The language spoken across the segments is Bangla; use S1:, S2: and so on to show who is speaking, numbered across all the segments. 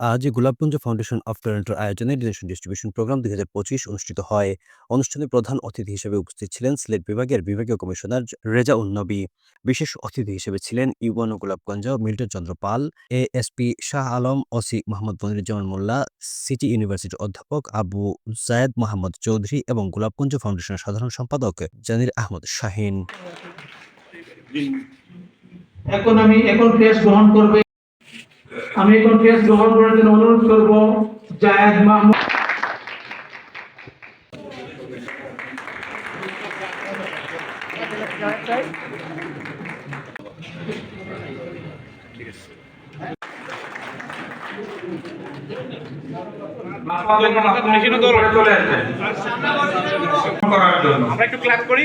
S1: আজ গোলাপগঞ্জ ফাউন্ডেশন অফ টরন্টোর আয়োজনে ডিনেশন ডিস্ট্রিবিউশন প্রোগ্রাম দুই হাজার পঁচিশ অনুষ্ঠিত হয়। অনুষ্ঠানে প্রধান অতিথি হিসেবে উপস্থিত ছিলেন সিলেট বিভাগের বিভাগীয় কমিশনার রেজা উন্নবী বিশেষ অতিথি হিসেবে ছিলেন ইউবন গোলাপগঞ্জ মিল্টন চন্দ্র পাল এ ASP Shah Alam, OC Mohammad Moniruzzaman Molla, city ইউনিভার্সিটির অধ্যাপক আবু জায়েদ মোহাম্মদ চৌধুরী এবং গোলাপগঞ্জ ফাউন্ডেশনের সাধারণ সম্পাদক জানির আহমদ শাহিন।
S2: এখন আমি এখন ক্রেস গ্রহণ করবে। আমি এখন ক্রেস গ্রহণ করার জন্য অনুরোধ করব জায়েদ মাহমুদ।
S3: আমরা একটু ক্লাস করি।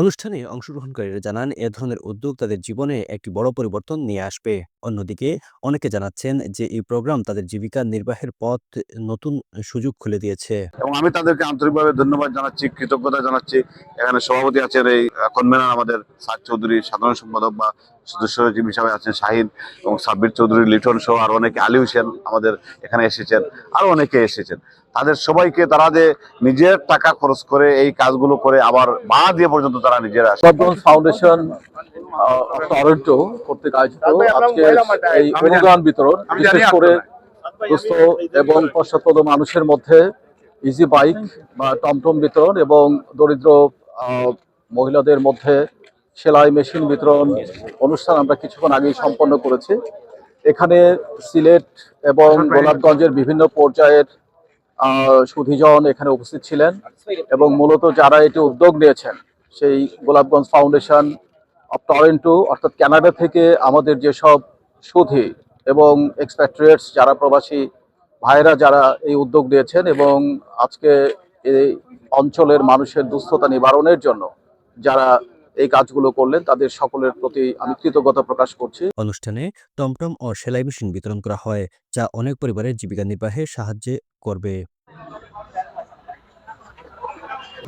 S1: অনুষ্ঠানে অংশগ্রহণকারীরা জানান, এ ধরনের উদ্যোগ তাদের জীবনে একটি বড় পরিবর্তন নিয়ে আসবে। অন্যদিকে, অনেকে জানাচ্ছেন যে এই প্রোগ্রাম তাদের জীবিকা নির্বাহের পথ নতুন সুযোগ খুলে দিয়েছে।
S4: এবং আমি তাদেরকে আন্তরিকভাবে ধন্যবাদ জানাচ্ছি, কৃতজ্ঞতা জানাচ্ছি। এখানে সভাপতি আছেন এই কনভেনার আমাদের সাদ চৌধুরী, সাধারণ সম্পাদক বা সদস্য সচিব হিসাবে আছেন শাহিন এবং সাব্বির চৌধুরী, লিটন সহ আর অনেকে আলী হোসেন আমাদের এখানে এসেছেন, আরও অনেকে এসেছেন। তাদের সবাইকে তারা যে নিজের টাকা খরচ করে এই কাজগুলো করে আবার ভাড়া দিয়ে পর্যন্ত তারা নিজেরা আসে।
S5: ফাউন্ডেশন টরন্টো কর্তৃক আয়োজিত আজকে এই অনুদান বিতরণ বিশেষ করে দুস্থ এবং পশ্চাৎপদ মানুষের মধ্যে ইজি বাইক বা টমটম বিতরণ এবং দরিদ্র মহিলাদের মধ্যে সেলাই মেশিন বিতরণ অনুষ্ঠান আমরা কিছুক্ষণ আগেই সম্পন্ন করেছি। এখানে সিলেট এবং গোলাপগঞ্জের বিভিন্ন পর্যায়ের সুধীজন এখানে উপস্থিত ছিলেন এবং মূলত যারা এটি উদ্যোগ নিয়েছেন, সেই গোলাপগঞ্জ ফাউন্ডেশন অফ টরেন্টো, অর্থাৎ ক্যানাডা থেকে আমাদের যেসব সুধী এবং এক্সপ্যাট্রিয়েটস, যারা প্রবাসী ভাইরা যারা এই উদ্যোগ নিয়েছেন এবং আজকে এই অঞ্চলের মানুষের দুস্থতা নিবারণের জন্য যারা এই কাজগুলো করলেন, তাদের সকলের প্রতি আমি কৃতজ্ঞতা প্রকাশ করছি।
S1: অনুষ্ঠানে টমটম ও সেলাই মেশিন বিতরণ করা হয়, যা অনেক পরিবারের জীবিকা নির্বাহে সাহায্য করবে। এই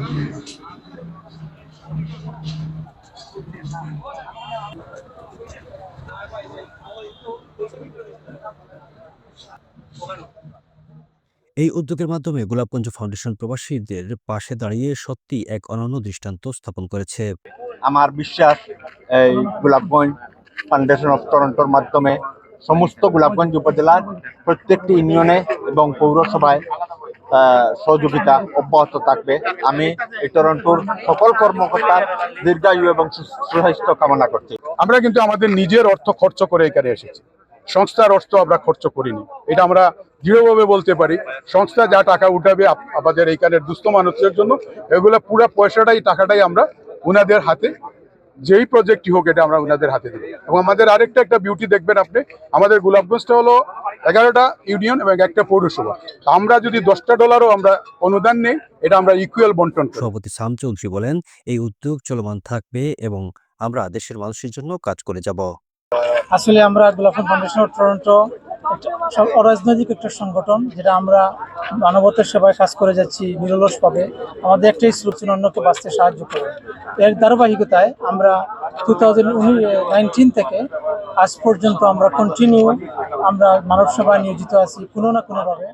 S1: উদ্যোগের মাধ্যমে গোলাপগঞ্জ ফাউন্ডেশন প্রবাসীদের পাশে দাঁড়িয়ে সত্যি এক অনন্য দৃষ্টান্ত স্থাপন করেছে।
S6: আমার বিশ্বাস এই গোলাপগঞ্জ ফাউন্ডেশন অফ টরন্টোর মাধ্যমে সমস্ত গোলাপগঞ্জ উপজেলার প্রত্যেকটি ইউনিয়নে এবং পৌরসভায় সহযোগিতা অব্যাহত থাকবে। আমি এই টরন্টোর সকল কর্মকর্তার দীর্ঘায়ু এবং সুস্বাস্থ্য কামনা করছি।
S7: আমরা কিন্তু আমাদের নিজের অর্থ খরচ করে এখানে এসেছি। সংস্থার অর্থ আমরা খরচ করিনি। এটা আমরা দৃঢ়ভাবে বলতে পারি। সংস্থা যা টাকা উঠাবে আমাদের এইখানের দুস্থ মানুষের জন্য, এগুলো পুরো পয়সাটাই, টাকাটাই আমরা উনাদের হাতে যেই প্রজেক্টই হোক এটা আমরা উনাদের হাতে দেবো। এবং আমাদের আরেকটা একটা বিউটি দেখবেন আপনি আমাদের গোলাপগঞ্জটা হলো এগারোটা ইউনিয়ন এবং একটা পৌরসভা। আমরা যদি দশটা ডলারও আমরা অনুদান নেই এটা আমরা ইকুয়াল বন্টন
S1: সভাপতি সাম চৌধুরী বলেন এই উদ্যোগ চলমান থাকবে এবং আমরা দেশের মানুষের জন্য কাজ করে যাব।
S2: আসলে আমরা গোলাপন ফাউন্ডেশন অফ টরন্টো অরাজনৈতিক একটা সংগঠন, যেটা আমরা মানবতার সেবায় কাজ করে যাচ্ছি নিরলস পাবে আমাদের একটাই ছিল অন্যকে বাঁচতে সাহায্য করে। এর ধারাবাহিকতায় আমরা টু থাউজেন্ড থেকে আজ পর্যন্ত আমরা কন্টিনিউ আমরা মানব সেবায় নিয়োজিত আছি কোনো না কোনোভাবে।